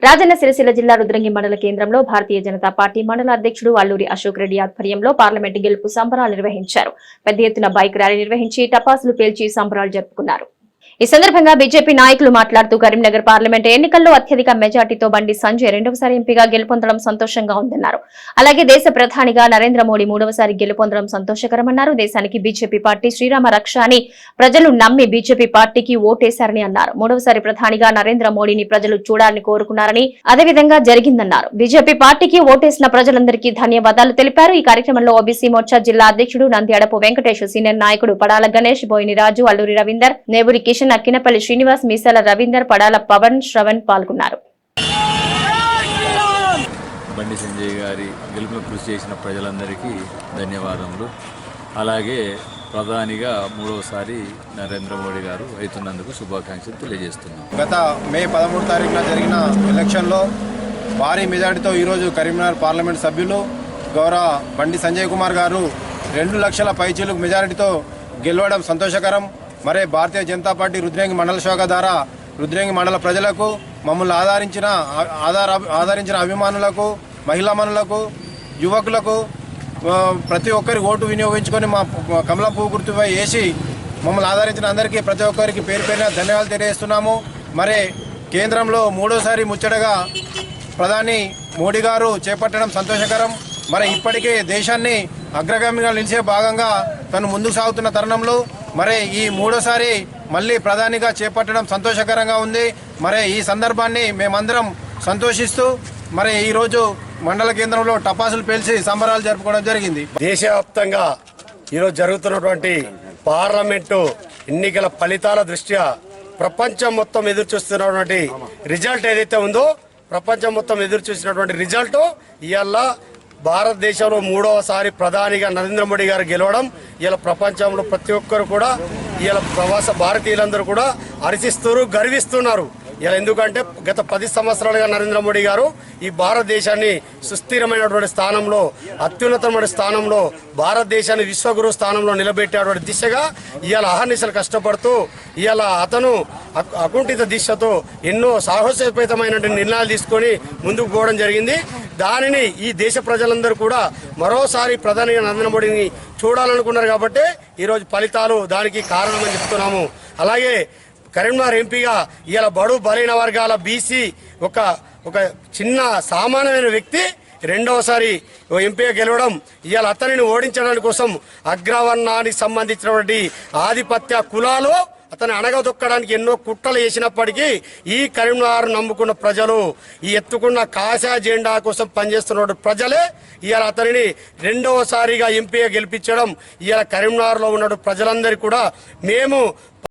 రాజన్న సిరిసిల్ల జిల్లా రుద్రంగి మండల కేంద్రంలో భారతీయ జనతా పార్టీ మండల అధ్యక్షుడు అల్లూరి అశోక్ రెడ్డి ఆధ్వర్యంలో పార్లమెంటు గెలుపు సంబరాలు నిర్వహించారు. పెద్ద ఎత్తున బైక్ ర్యాలీ నిర్వహించి టపాసులు పేల్చి సంబరాలు జరుపుకున్నారు. ఈ సందర్భంగా బీజేపీ నాయకులు మాట్లాడుతూ కరీంనగర్ పార్లమెంట్ ఎన్నికల్లో అత్యధిక మెజార్టీతో బండి సంజయ్ రెండవసారి ఎంపీగా గెలుపొందడం సంతోషంగా ఉందన్నారు. అలాగే దేశ ప్రధానిగా నరేంద్ర మోడీ మూడవసారి గెలుపొందడం సంతోషకరమన్నారు. దేశానికి బీజేపీ పార్టీ శ్రీరామ రక్ష అని ప్రజలు నమ్మి బీజేపీ పార్టీకి ఓటేశారని అన్నారు. మూడవసారి ప్రధానిగా నరేంద్ర మోడీని ప్రజలు చూడాలని కోరుకున్నారని అదేవిధంగా జరిగిందన్నారు. బీజేపీ పార్టీకి ఓటేసిన ప్రజలందరికీ ధన్యవాదాలు తెలిపారు. ఈ కార్యక్రమంలో ఓబీసీ మోర్చా జిల్లా అధ్యక్షుడు నంద్యాడపు వెంకటేష్ సీనియర్ నాయకుడు పడాల గణేష్ బోయిని రాజు అల్లూరి రవీందర్ నేవూరి కిషన్ అక్కినపల్లి శ్రీనివాస్ మీసాల రవీందర్ పడాల పవన్ శ్రవణ్ పాల్గొన్నారు. బండి సంజయ్ గారి గెలుపులో కృషి చేసిన ప్రజలందరికీ ధన్యవాదములు. అలాగే ప్రధానిగా మూడవసారి నరేంద్ర మోడీ గారు అవుతున్నందుకు శుభాకాంక్షలు తెలియజేస్తున్నాం. గత మే పదమూడు తారీఖున జరిగిన ఎలక్షన్లో భారీ మెజార్టీతో ఈరోజు కరీంనగర్ పార్లమెంట్ సభ్యులు గౌరవ బండి సంజయ్ కుమార్ గారు రెండు లక్షల పైచీలకు మెజారిటీతో గెలవడం సంతోషకరం. మరే భారతీయ జనతా పార్టీ రుద్రేంగి మండల శాఖ ద్వారా రుద్రేంగి మండల ప్రజలకు మమ్మల్ని ఆదరించిన ఆధార ఆదరించిన అభిమానులకు మహిళా మనులకు యువకులకు ప్రతి ఒక్కరి ఓటు వినియోగించుకొని మా కమల పువ్వు గుర్తుపై వేసి మమ్మల్ని ఆదరించిన అందరికీ ప్రతి ఒక్కరికి పేరు పేరున ధన్యవాదాలు తెలియజేస్తున్నాము. మరి కేంద్రంలో మూడోసారి ముచ్చటగా ప్రధాని మోడీ గారు చేపట్టడం సంతోషకరం. మరి ఇప్పటికే దేశాన్ని అగ్రగామిగా నిలిచే భాగంగా తను ముందుకు సాగుతున్న తరుణంలో మరి ఈ మూడోసారి మళ్ళీ ప్రధానిగా చేపట్టడం సంతోషకరంగా ఉంది. మరి ఈ సందర్భాన్ని మేమందరం సంతోషిస్తూ మరి ఈరోజు మండల కేంద్రంలో టపాసులు పేల్చి సంబరాలు జరుపుకోవడం జరిగింది. దేశవ్యాప్తంగా ఈరోజు జరుగుతున్నటువంటి పార్లమెంటు ఎన్నికల ఫలితాల దృష్ట్యా ప్రపంచం మొత్తం ఎదురు చూస్తున్నటువంటి రిజల్ట్ ఏదైతే ఉందో ప్రపంచం మొత్తం ఎదురు చూసినటువంటి రిజల్ట్ ఇవాళ భారతదేశంలో మూడవసారి ప్రధానిగా నరేంద్ర మోడీ గారు గెలవడం ఇలా ప్రపంచంలో ప్రతి ఒక్కరు కూడా ఇలా ప్రవాస భారతీయులందరూ కూడా హర్షిస్తున్నారు గర్విస్తున్నారు. ఇలా ఎందుకంటే గత పది సంవత్సరాలుగా నరేంద్ర మోడీ గారు ఈ భారతదేశాన్ని సుస్థిరమైనటువంటి స్థానంలో అత్యున్నతమైన స్థానంలో భారతదేశాన్ని విశ్వగురు స్థానంలో నిలబెట్టేటువంటి దిశగా ఇవాళ అహర్నిశలు కష్టపడుతూ ఇవాళ అతను అకుంఠిత దిశతో ఎన్నో సాహసోపేతమైన నిర్ణయాలు తీసుకొని ముందుకు పోవడం జరిగింది. దానిని ఈ దేశ ప్రజలందరూ కూడా మరోసారి ప్రధాని నరేంద్ర మోడీని చూడాలనుకున్నారు కాబట్టి ఈరోజు ఫలితాలు దానికి కారణమని చెప్తున్నాము. అలాగే కరీంనగర్ ఎంపీగా ఇవాళ బడు బలైన వర్గాల బీసీ ఒక ఒక చిన్న సామాన్యమైన వ్యక్తి రెండవసారి ఓ ఎంపీగా గెలవడం ఇవాళ అతనిని ఓడించడానికి కోసం అగ్రవర్ణానికి సంబంధించినటువంటి ఆధిపత్య కులాలు అతను అణగదొక్కడానికి ఎన్నో కుట్రలు చేసినప్పటికీ ఈ కరీంనగర్ నమ్ముకున్న ప్రజలు ఈ ఎత్తుకున్న కాశా జెండా కోసం పనిచేస్తున్న ప్రజలే ఇవాళ అతనిని రెండవసారిగా ఎంపీగా గెలిపించడం ఇవాళ కరీంనగర్లో ఉన్న ప్రజలందరికీ కూడా మేము